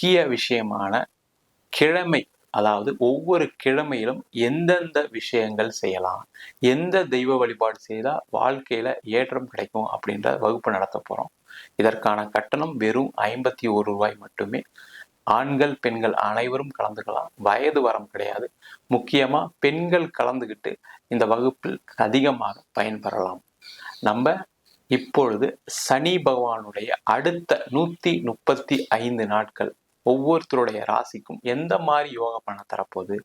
முக்கிய விஷயமான கிழமை அதாவது ஒவ்வொரு கிழமையிலும் எந்தெந்த விஷயங்கள் செய்யலாம் எந்த தெய்வ வழிபாடு செய்தால் வாழ்க்கையில ஏற்றம் கிடைக்கும் அப்படின்ற வகுப்பு நடத்த போறோம். இதற்கான கட்டணம் வெறும் ஐம்பத்தி ஒரு ரூபாய் மட்டுமே. ஆண்கள் பெண்கள் அனைவரும் கலந்துக்கலாம். வயது வரம் கிடையாது. முக்கியமா பெண்கள் கலந்துக்கிட்டு இந்த வகுப்பில் அதிகமாக பயன்பெறலாம். நம்ம இப்பொழுது சனி பகவானுடைய அடுத்த நூத்தி முப்பத்தி ஐந்து நாட்கள் ஒவ்வொருத்தருடைய ராசிக்கும் எந்த மாதிரி யோக பண்ண தரப்போகுது?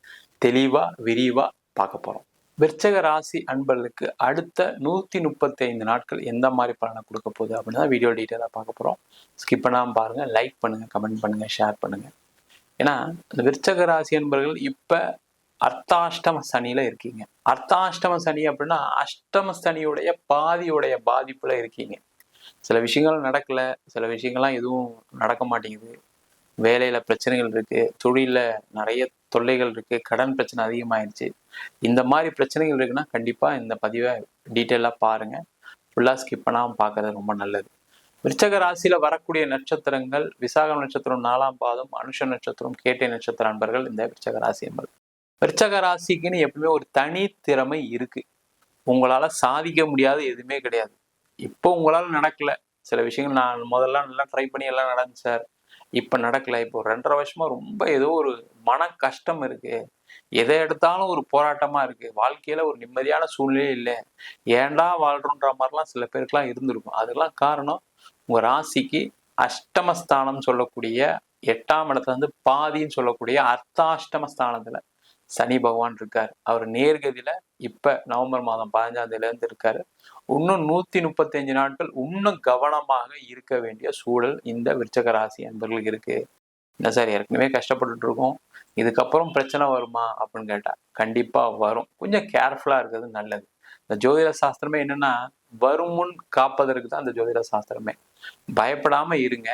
தெளிவாக விரிவாக பார்க்க போகிறோம் விற்சக ராசி அன்பர்களுக்கு அடுத்த நூற்றி முப்பத்தி ஐந்து நாட்கள் எந்த மாதிரி பலனை கொடுக்க போகுது அப்படின்னு தான் வீடியோ டீட்டெயிலாக பார்க்க போகிறோம் ஸ்கிப் பண்ணாமல் பாருங்கள் லைக் பண்ணுங்கள் கமெண்ட் பண்ணுங்கள் ஷேர் பண்ணுங்கள் ஏன்னா இந்த விற்சக ராசி அன்பர்கள் இப்போ அர்த்தாஷ்டம சனியில இருக்கீங்க. அர்த்தாஷ்டம சனி அப்படின்னா அஷ்டம சனியுடைய பாதியுடைய பாதிப்புல இருக்கீங்க. சில விஷயங்கள் நடக்கல சில விஷயங்கள்லாம் எதுவும் நடக்க மாட்டேங்குது. வேலையில பிரச்சனைகள் இருக்கு தொழில நிறைய தொல்லைகள் இருக்கு கடன் பிரச்சனை அதிகமாயிருச்சு. இந்த மாதிரி பிரச்சனைகள் இருக்குன்னா கண்டிப்பா இந்த பதிவை டீட்டெயிலாக பாருங்க. ஃபுல்லா ஸ்கிப் பண்ணாமல் பார்க்கறது ரொம்ப நல்லது. விருச்சக ராசியில் வரக்கூடிய நட்சத்திரங்கள் விசாகம் நட்சத்திரம் நாலாம் பாதம் அனுஷ நட்சத்திரம் கேட்டை நட்சத்திர அன்பர்கள் இந்த விருச்சக ராசி என்பது. விருச்சக ராசிக்குன்னு எப்பவுமே ஒரு தனி திறமை இருக்கு. உங்களால சாதிக்க முடியாத எதுவுமே கிடையாது. இப்போ உங்களால நடக்கல. சில விஷயங்கள் நான் முதல்ல நல்லா ட்ரை பண்ணி எல்லாம் நடந்துச்சு சார். இப்போ நடக்கல. இப்போ ரெண்டரை வருஷமா ரொம்ப ஏதோ ஒரு மன கஷ்டம் இருக்கு. எதை எடுத்தாலும் ஒரு போராட்டமா இருக்கு. வாழ்க்கையில ஒரு நிம்மதியான சூழ்நிலையே இல்லை. ஏன்டா வாழ்றோன்ற மாதிரிலாம் சில பேருக்குலாம் இருந்திருக்கும். அதெல்லாம் காரணம் உங்க ராசிக்கு அஷ்டமஸ்தானம் சொல்லக்கூடிய எட்டாம் இடத்துல வந்து பாதின்னு சொல்லக்கூடிய அர்த்தாஷ்டமஸ்தானத்தில். சனி பகவான் இருக்கார். அவர் நேர்கதியில இப்ப நவம்பர் மாதம் பதினஞ்சாம் தேதியிலேருந்து இருக்காரு இன்னும் நூத்தி முப்பத்தஞ்சு நாட்கள் இன்னும் கவனமாக இருக்க வேண்டிய சூழல் இந்த விருச்சக ராசி அன்பர்களுக்கு இருக்கு. என்ன சார் ஏற்கனவே கஷ்டப்பட்டுட்டு இருக்கோம். இதுக்கப்புறம் பிரச்சனை வருமா அப்படின்னு கேட்டா கண்டிப்பா வரும். கொஞ்சம் கேர்ஃபுல்லா இருக்கிறது நல்லது. இந்த ஜோதிட சாஸ்திரமே என்னன்னா வரும் முன் காப்பதற்கு தான் இந்த ஜோதிட சாஸ்திரமே. பயப்படாம இருங்க.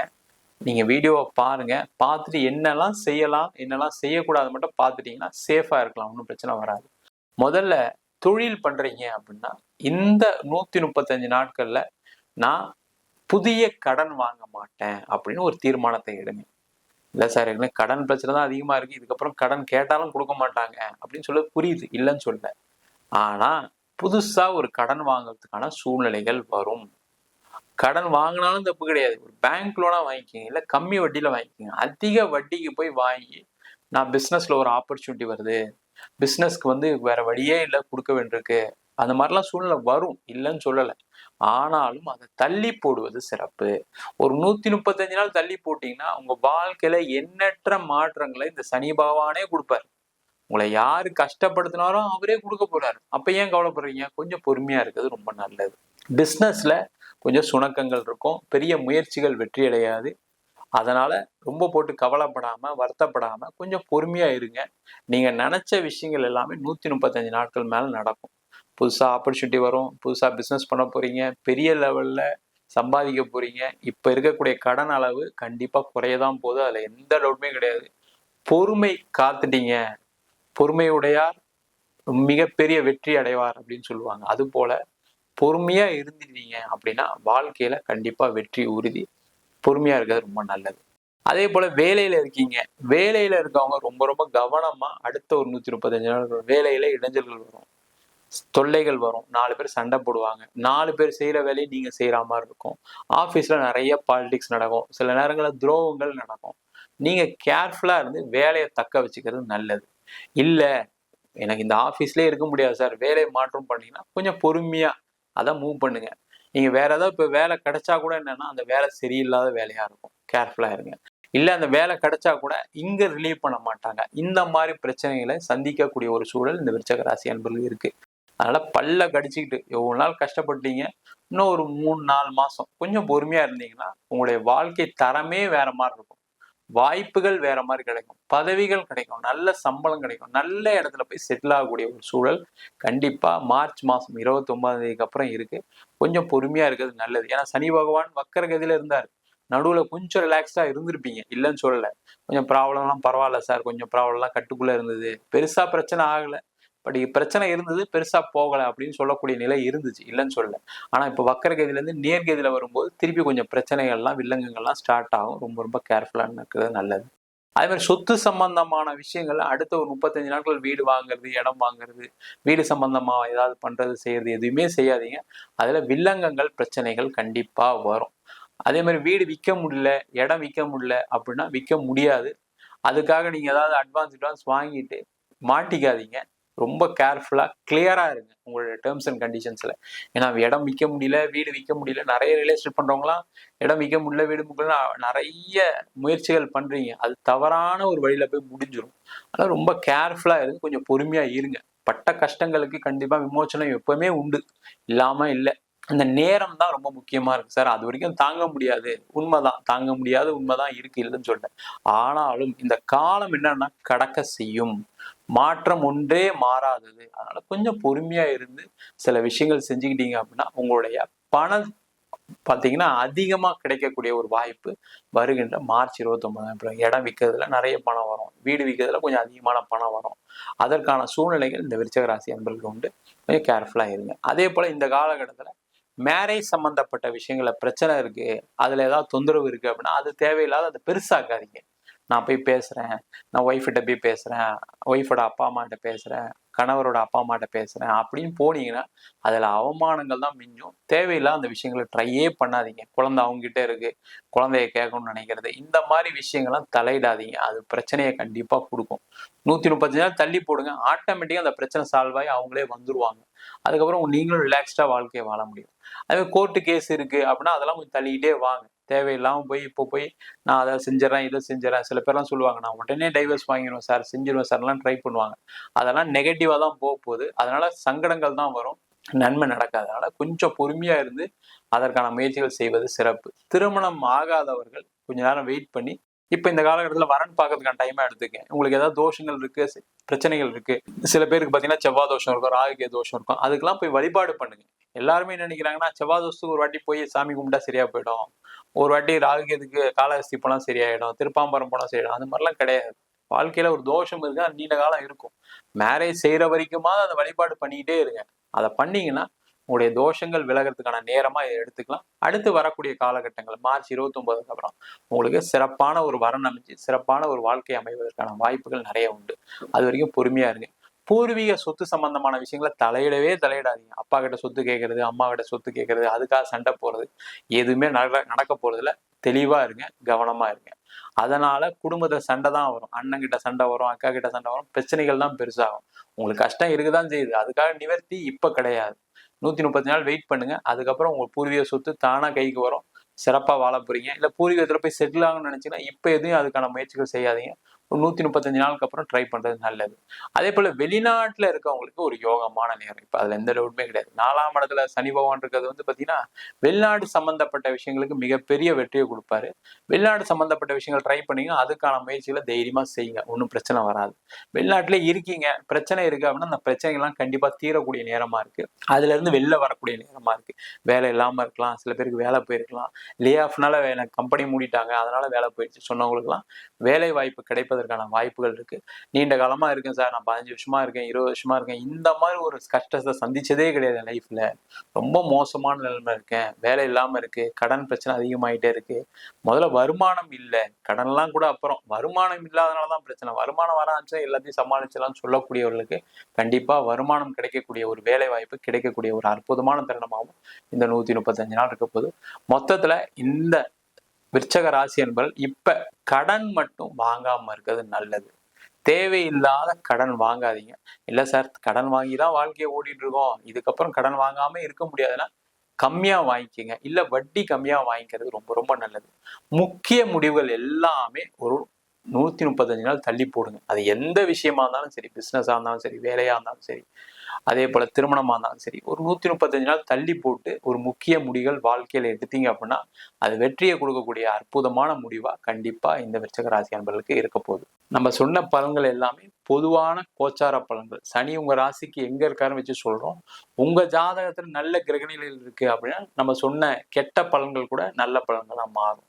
நீங்கள் வீடியோவை பாருங்க. பார்த்துட்டு என்னெல்லாம் செய்யலாம் என்னெல்லாம் செய்யக்கூடாது மட்டும் பார்த்துட்டிங்கன்னா சேஃபாக இருக்கலாம். ஒன்றும் பிரச்சனை வராது. முதல்ல தொழில் பண்ணுறீங்க அப்படின்னா இந்த நூற்றி முப்பத்தஞ்சு நாட்களில் நான் புதிய கடன் வாங்க மாட்டேன் அப்படின்னு ஒரு தீர்மானத்தை எடுங்க. இல்லை சார் ஏற்கனவே கடன் பிரச்சனை தான் அதிகமாக இருக்குது இதுக்கப்புறம் கடன் கேட்டாலும் கொடுக்க மாட்டாங்க அப்படின்னு சொல்ல புரியுது. இல்லைன்னு சொல்ல. ஆனால் புதுசாக ஒரு கடன் வாங்குறதுக்கான சூழ்நிலைகள் வரும். கடன் வாங்கினாலும் தப்பு கிடையாது. ஒரு பேங்க் லோனா வாங்கிக்கோங்க இல்லை கம்மி வட்டியில வாங்கிக்கோங்க. அதிக வட்டிக்கு போய் வாங்கி நான் பிஸ்னஸில் ஒரு ஆப்பர்ச்சுனிட்டி வருது. பிஸ்னஸ்க்கு வந்து வேற வழியே இல்லை கொடுக்க வேண்டியிருக்கு. அந்த மாதிரிலாம் சூழ்நிலை வரும். இல்லைன்னு சொல்லலை. ஆனாலும் அதை தள்ளி போடுவது சிறப்பு. ஒரு நூத்தி முப்பத்தஞ்சு நாள் தள்ளி போட்டிங்கன்னா உங்க வாழ்க்கையில எண்ணற்ற மாற்றங்களை இந்த சனி பகவானே கொடுப்பாரு. உங்களை யார் கஷ்டப்படுத்தினாலும் அவரே கொடுக்க போறாரு. அப்ப ஏன் கவலைப்படுறீங்க? கொஞ்சம் பொறுமையா இருக்கிறது ரொம்ப நல்லது. பிஸ்னஸ்ல கொஞ்சம் சுணக்கங்கள் இருக்கும். பெரிய முயற்சிகள் வெற்றி அடையாது. அதனால் ரொம்ப போட்டு கவலைப்படாமல் வருத்தப்படாமல் கொஞ்சம் பொறுமையாக இருங்க. நீங்கள் நினச்ச விஷயங்கள் எல்லாமே நூற்றி முப்பத்தஞ்சு நாட்கள் மேலே நடக்கும். புதுசாக ஆப்பர்ச்சுனிட்டி வரும். புதுசாக பிஸ்னஸ் பண்ண போகிறீங்க பெரிய லெவலில் சம்பாதிக்க போகிறீங்க இப்போ இருக்கக்கூடிய கடன் அளவு கண்டிப்பா குறையதான் போகுது. அதில் எந்த டவுட்டுமே கிடையாது. பொறுமை காத்துட்டீங்க. பொறுமையுடையார் மிகப்பெரிய வெற்றி அடைவார் அப்படின்னு சொல்லுவாங்க. அது பொறுமையாக பொறுமையா இருந்துட்டீங்க அப்படின்னா வாழ்க்கையில் கண்டிப்பாக வெற்றி உறுதி பொறுமையாக இருக்கிறது ரொம்ப நல்லது. அதே போல் வேலையில் இருக்கீங்க. வேலையில் இருக்கவங்க ரொம்ப ரொம்ப கவனமாக அடுத்த ஒரு நூற்றி முப்பத்தஞ்சு நாள் வேலையில் இடைஞ்சல்கள் வரும். தொல்லைகள் வரும். நாலு பேர் சண்டை போடுவாங்க. நாலு பேர் செய்கிற வேலையை நீங்கள் செய்கிற மாதிரி இருக்கும். ஆஃபீஸில் நிறைய பாலிடிக்ஸ் நடக்கும். சில நேரங்களில் துரோகங்கள் நடக்கும். நீங்கள் கேர்ஃபுல்லாக இருந்து வேலையை தக்க வச்சுக்கிறது நல்லது. இல்லை எனக்கு இந்த ஆஃபீஸ்லேயே இருக்க முடியாது சார். வேலையை மாற்றம் பண்ணிங்கன்னா கொஞ்சம் பொறுமையாக அதை மூவ் பண்ணுங்க. நீங்கள் வேற ஏதாவது இப்போ வேலை கிடைச்சா கூட என்னன்னா அந்த வேலை சரியில்லாத வேலையா இருக்கும். கேர்ஃபுல்லாக இருங்க. இல்லை அந்த வேலை கிடைச்சா கூட இங்கே ரிலீவ் பண்ண மாட்டாங்க. இந்த மாதிரி பிரச்சனைகளை சந்திக்கக்கூடிய ஒரு சூழல் இந்த விருச்சக ராசி அன்பர்கள் இருக்கு. அதனால பல்ல கடிச்சிக்கிட்டு எவ்வளோ நாள் கஷ்டப்பட்டீங்க? இன்னும் ஒரு மூணு நாலு மாதம் கொஞ்சம் பொறுமையாக இருந்தீங்கன்னா உங்களுடைய வாழ்க்கை தரமே வேற மாதிரி இருக்கும். வாய்ப்புகள் வேற மாதிரி கிடைக்கும். பதவிகள் கிடைக்கும். நல்ல சம்பளம் கிடைக்கும். நல்ல இடத்துல போய் செட்டில் ஆகக்கூடிய ஒரு சூழல் கண்டிப்பா மார்ச் மாசம் இருபத்தி ஒன்பதாம் தேதிக்கு அப்புறம் இருக்கு. கொஞ்சம் பொறுமையா இருக்கிறது நல்லது. ஏன்னா சனி பகவான் வக்கரகதியில இருந்தார். நடுவில் கொஞ்சம் ரிலாக்ஸ்டா இருந்திருப்பீங்க. இல்லைன்னு சொல்லலை. கொஞ்சம் ப்ராப்ளம்லாம் பரவாயில்ல சார் கொஞ்சம் ப்ராப்ளம்லாம் கட்டுக்குள்ள இருந்தது. பெருசா பிரச்சனை ஆகலை. பட் பிரச்சனை இருந்தது பெருசா போகல அப்படின்னு சொல்லக்கூடிய நிலை இருந்துச்சு. இல்லைன்னு சொல்லல. ஆனா இப்போ வக்கரகதியில இருந்து நேர்கதியில வரும்போது திருப்பி கொஞ்சம் பிரச்சனைகள்லாம் வில்லங்கங்கள்லாம் ஸ்டார்ட் ஆகும். ரொம்ப ரொம்ப கேர்ஃபுல்லா இருக்கிறது நல்லது. அதே மாதிரி சொத்து சம்பந்தமான விஷயங்கள் அடுத்த ஒரு முப்பத்தஞ்சு நாட்கள் வீடு வாங்குறது இடம் வாங்குறது வீடு சம்பந்தமாக ஏதாவது பண்றது செய்யறது எதுவுமே செய்யாதீங்க. அதில் வில்லங்கங்கள் பிரச்சனைகள் கண்டிப்பாக வரும். அதே மாதிரி வீடு விற்க முடியல இடம் விற்க முடியல அப்படின்னா விற்க முடியாது. அதுக்காக நீங்க ஏதாவது அட்வான்ஸ் அட்வான்ஸ் வாங்கிட்டு மாட்டிக்காதீங்க. ரொம்ப கேர்ஃபுல்லா கிளியரா இருங்க உங்களோட டேர்ம்ஸ் அண்ட் கண்டிஷன்ஸ்ல ஏன்னா இடம் விற்க முடியல வீடு விற்க முடியல நிறைய ரியல் எஸ்டேட் பண்ணுறவங்களாம் இடம் விற்க முடியல வீடு முடியல நிறைய முயற்சிகள் பண்றீங்க. அது தவறான ஒரு வழியில போய் முடிஞ்சிடும் அதனால் ரொம்ப கேர்ஃபுல்லா இருந்து கொஞ்சம் பொறுமையா இருங்க. பட்ட கஷ்டங்களுக்கு கண்டிப்பா விமோச்சனம் எப்பவுமே உண்டு. இல்லாம இல்லை. அந்த நேரம் தான் ரொம்ப முக்கியமா இருக்கு. சார் அது வரைக்கும் தாங்க முடியாது. உண்மைதான். தாங்க முடியாத உண்மைதான் இருக்கு இல்லைன்னு சொல்லிட்டேன். ஆனாலும் இந்த காலம் என்னன்னா கடக்க செய்யும். மாற்றம் ஒன்றே மாறாதது. அதனால கொஞ்சம் பொறுமையா இருந்து சில விஷயங்கள் செஞ்சுக்கிட்டீங்க அப்படின்னா உங்களுடைய பணம் பார்த்தீங்கன்னா அதிகமாக கிடைக்கக்கூடிய ஒரு வாய்ப்பு வருகின்ற மார்ச் இருபத்தொன்பதாம் இடம் விற்கிறதுல நிறைய பணம் வரும். வீடு விற்கிறதுல கொஞ்சம் அதிகமான பணம் வரும். அதற்கான சூழ்நிலைகள் இந்த விருச்சக ராசி அன்பர்களுக்கு உண்டு. கொஞ்சம் கேர்ஃபுல்லாக இருங்க. அதே போல் இந்த காலகட்டத்தில் மேரேஜ் சம்மந்தப்பட்ட விஷயங்கள பிரச்சனை இருக்கு. அதுல ஏதாவது தொந்தரவு இருக்கு அப்படின்னா அது தேவையில்லாத அதை பெருசாக்காதீங்க. நான் போய் பேசுறேன். நான் ஒய்ஃபிட்ட போய் பேசுறேன். ஒய்ஃபோட அப்பா அம்மாட்ட பேசுறேன். கணவரோட அப்பா அம்மாட்ட பேசுறேன். அப்படின்னு போனீங்கன்னா அதுல அவமானங்கள் தான் மிஞ்சும். தேவையில்லாத அந்த விஷயங்களை ட்ரையே பண்ணாதீங்க. குழந்தை அவங்க கிட்ட இருக்கு. குழந்தைய கேட்கணும்னு நினைக்கிறது. இந்த மாதிரி விஷயங்கள்லாம் தலையிடாதீங்க. அது பிரச்சனையை கண்டிப்பா கொடுக்கும். நூத்தி முப்பத்தஞ்சு நாள் தள்ளி போடுங்க. ஆட்டோமேட்டிக்கா அந்த பிரச்சனை சால்வ் ஆகி அவங்களே வந்துருவாங்க. அதுக்கப்புறம் நீங்களும் ரிலாக்ஸ்டா வாழ்க்கையை வாழ முடியும். அதே கோர்ட்டு கேஸ் இருக்கு அப்படின்னா அதெல்லாம் கொஞ்சம் தள்ளிக்கிட்டே வாங்க. தேவையில்லாமல் போய் இப்போ போய் நான் அதை செஞ்சிடறேன் இதை செஞ்சிடறேன். சில பேர்லாம் சொல்லுவாங்க நான் உடனே டைவர்ஸ் வாங்கிடுவேன் சார் செஞ்சிருவேன் சார்லாம் ட்ரை பண்ணுவாங்க. அதெல்லாம் நெகட்டிவாக தான் போக போகுது. அதனால சங்கடங்கள் தான் வரும். நன்மை நடக்காதனால கொஞ்சம் பொறுமையாக இருந்து அதற்கான முயற்சிகள் செய்வது சிறப்பு. திருமணம் ஆகாதவர்கள் கொஞ்ச நேரம் வெயிட் பண்ணி இப்போ இந்த காலகட்டத்தில் வரன் பார்க்கறதுக்கான டைமாக எடுத்துக்கேன் உங்களுக்கு ஏதாவது தோஷங்கள் இருக்கு பிரச்சனைகள் இருக்கு. சில பேருக்கு பார்த்தீங்கன்னா செவ்வாய் தோஷம் இருக்கும் ராகுகே தோஷம் இருக்கும். அதுக்கெல்லாம் போய் வழிபாடு பண்ணுங்க. எல்லாருமே நினைக்கிறாங்கன்னா செவ்வாய் தோஷத்துக்கு ஒரு வாட்டி போய் சாமி கும்பிட்டா சரியா போயிடும். ஒரு வாட்டி ராகுகேதுக்கு காலஹஸ்தி போனால் சரியாயிடும் திருப்பாம்பரம் போனால் சரியாயிடும் அந்த மாதிரிலாம் கிடையாது. வாழ்க்கையில ஒரு தோஷம் இருக்கு அது நீண்ட காலம் இருக்கும். மேரேஜ் செய்யற வரைக்குமாவது அந்த வழிபாடு பண்ணிக்கிட்டே இருங்க. அதை பண்ணீங்கன்னா உங்களுடைய தோஷங்கள் விலகிறதுக்கான நேரமா இதை எடுத்துக்கலாம். அடுத்து வரக்கூடிய காலகட்டங்கள் மார்ச் இருபத்தி ஒன்பதுக்கு அப்புறம் உங்களுக்கு சிறப்பான ஒரு வரன் அமைச்சு சிறப்பான ஒரு வாழ்க்கை அமைவதற்கான வாய்ப்புகள் நிறைய உண்டு. அது வரைக்கும் பொறுமையா இருங்க. பூர்வீக சொத்து சம்பந்தமான விஷயங்களை தலையிடவே தலையிடாதீங்க. அப்பா கிட்ட சொத்து கேட்கறது அம்மா கிட்ட சொத்து கேட்கறது அதுக்காக சண்டை போறது எதுவுமே நட நடக்க போறதுல தெளிவா இருங்க கவனமா இருங்க. அதனால குடும்பத்துல சண்டை தான் வரும். அண்ணன் கிட்ட சண்டை வரும் அக்கா கிட்ட சண்டை வரும் பிரச்சனைகள் தான் பெருசாகும். உங்களுக்கு கஷ்டம் இருக்குதான் செய்யுது. அதுக்காக நிவர்த்தி இப்ப கிடையாது. நூத்தி முப்பத்தி நாள் வெயிட் பண்ணுங்க. அதுக்கப்புறம் உங்களுக்கு பூர்வீக சொத்து தானா கைக்கு வரும். சிறப்பா வாழ போறீங்க. இல்ல பூர்வீகத்துல போய் செட்டில் ஆகணும்னு நினைச்சீங்கன்னா இப்ப எதுவும் அதுக்கான முயற்சிகள் செய்யாதீங்க. ஒரு நூத்தி முப்பத்தஞ்சு நாளுக்கு அப்புறம் ட்ரை பண்றது நல்லது. அதே போல வெளிநாட்டில் இருக்கவங்களுக்கு ஒரு யோகமான நேரம். இப்போ அதுல எந்த டவுட்டுமே கிடையாது. நாலாம் இடத்துல சனி பகவான் இருக்கிறது வந்து பாத்தீங்கன்னா வெளிநாடு சம்பந்தப்பட்ட விஷயங்களுக்கு மிகப்பெரிய வெற்றியை கொடுப்பாரு. வெளிநாடு சம்மந்தப்பட்ட விஷயங்கள் ட்ரை பண்ணீங்க அதுக்கான முயற்சிகளை தைரியமா செய்யுங்க. ஒன்றும் பிரச்சனை வராது. வெளிநாட்டிலே இருக்கீங்க. பிரச்சனை இருக்குது அப்படின்னா அந்த பிரச்சனைகள்லாம் கண்டிப்பா தீரக்கூடிய நேரமா இருக்கு. அதுல இருந்து வெளில வரக்கூடிய நேரமா இருக்கு. வேலை இல்லாம இருக்கலாம். சில பேருக்கு வேலை போயிருக்கலாம். லே ஆஃப்னால கம்பெனி மூடிட்டாங்க. அதனால வேலை போயிடுச்சு சொன்னவங்களுக்குலாம் வேலை வாய்ப்பு கிடைப்பது கிடைப்பதற்கான வாய்ப்புகள் இருக்கு. நீண்ட காலமா இருக்கேன் சார். நான் பதினஞ்சு வருஷமா இருக்கேன் இருபது வருஷமா இருக்கேன். இந்த மாதிரி ஒரு கஷ்டத்தை சந்திச்சதே கிடையாது லைஃப்ல ரொம்ப மோசமான நிலைமை இருக்கேன். வேலை இல்லாம இருக்கு. கடன் பிரச்சனை அதிகமாயிட்டே இருக்கு. முதல்ல வருமானம் இல்லை. கடன்லாம் கூட அப்புறம். வருமானம் இல்லாதனாலதான் பிரச்சனை. வருமானம் வராச்சு எல்லாத்தையும் சமாளிச்சலாம் சொல்லக்கூடியவர்களுக்கு கண்டிப்பா வருமானம் கிடைக்கக்கூடிய ஒரு வேலை வாய்ப்பு கிடைக்கக்கூடிய ஒரு அற்புதமான தருணமாகவும் இந்த நூத்தி முப்பத்தஞ்சு நாள் இருக்க போது மொத்தத்துல இந்த விருச்சக ராசி என்பவர்கள் இப்ப கடன் மட்டும் வாங்காம இருக்கிறது நல்லது. தேவையில்லாத கடன் வாங்காதீங்க. இல்ல சார் கடன் வாங்கி தான் வாழ்க்கையை ஓடிட்டு இருக்கோம். இதுக்கப்புறம் கடன் வாங்காம இருக்க முடியாதுன்னா கம்மியா வாங்கிக்கோங்க. இல்ல வட்டி கம்மியா வாங்கிக்கிறது ரொம்ப ரொம்ப நல்லது. முக்கிய முடிவுகள் எல்லாமே ஒரு நூத்தி முப்பத்தஞ்சு நாள் தள்ளி போடுங்க. அது எந்த விஷயமா இருந்தாலும் சரி பிசினஸா இருந்தாலும் சரி வேலையா இருந்தாலும் சரி. அதே போல திருமணமா இருந்தாலும் சரி ஒரு நூத்தி முப்பத்தஞ்சு நாள் தள்ளி போட்டு ஒரு முக்கிய முடிகள் வாழ்க்கையில எடுத்தீங்க அப்படின்னா அது வெற்றியை கொடுக்கக்கூடிய அற்புதமான முடிவா கண்டிப்பா இந்த விருச்சக ராசி அன்பர்களுக்கு இருக்க போகுது. நம்ம சொன்ன பலன்கள் எல்லாமே பொதுவான கோச்சார பலன்கள். சனி உங்க ராசிக்கு எங்க இருக்காருன்னு வச்சு சொல்றோம். உங்க ஜாதகத்துல நல்ல கிரகணிகள் இருக்கு அப்படின்னா நம்ம சொன்ன கெட்ட பலன்கள் கூட நல்ல பலன்களா மாறும்.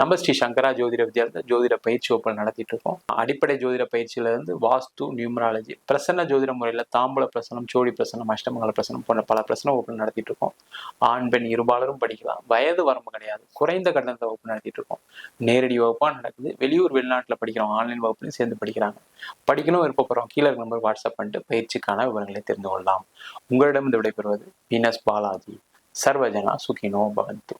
நம்ம ஸ்ரீ சங்கரா ஜோதிட வித்யாலயத்தில் ஜோதிட பயிற்சி வகுப்புகள் நடத்திட்டு இருக்கோம். அடிப்படை ஜோதிட பயிற்சியில இருந்து வாஸ்து நியூமராலஜி பிரசன்ன ஜோதிட முறையில் தாம்பூல பிரசனம் சோழி பிரசனம் அஷ்டமங்கல பிரசனம் போன்ற பல பிரசன வகுப்புகள் நடத்திட்டு இருக்கோம். ஆண் பெண் இருபாலரும் படிக்கலாம். வயது வரம்பு கிடையாது. குறைந்த கட்டணத்தை வகுப்பு நடத்திட்டு இருக்கோம். நேரடி வகுப்பாக நடக்குது. வெளியூர் வெளிநாட்டில் படிக்கிறோம் ஆன்லைன் வகுப்புலையும் சேர்ந்து படிக்கிறாங்க. படிக்கணும் விருப்பப்படுறோம் கீழே நம்பர் வாட்ஸ்அப் பண்ணிட்டு பயிற்சிக்கான விவரங்களை தெரிந்து கொள்ளலாம். உங்களிடம் இந்த விடைபெறுவது வீனஸ் பாலாஜி. சர்வஜனா சுகினோ பவந்து.